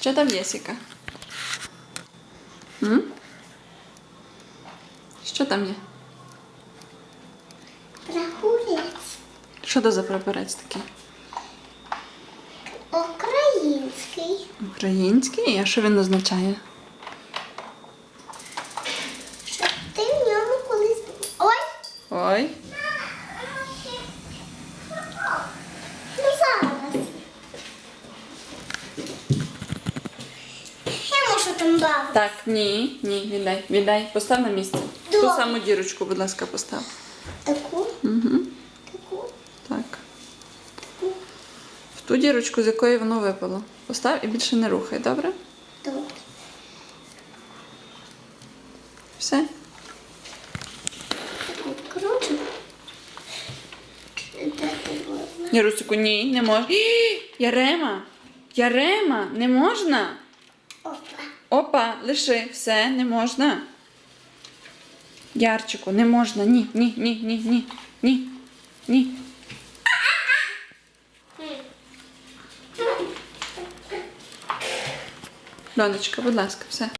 Що там є, Сіка? М? Що там є? Прапорець. Що це за прапорець такий? Український. Український? А що він означає? Щоб ти в ньому колись. Ой! Ой. Там бавити. Так, ні, ні, віддай, віддай. Постав на місце. Ту Добре. саму дірочку, будь ласка, постав. Таку, Угу. таку, Так. таку. В ту дірочку, з якої воно випало. Постав і більше не рухай, добре? Добре. Все? Таку кручу. Ярусику, ні, не можна. Ярема! Ярема, не можна. Опа. Опа, лиши, все, не можна. Ярчику, не можна. Ні, ні, ні, ні, ні, ні, ні. Донечка, будь ласка, все.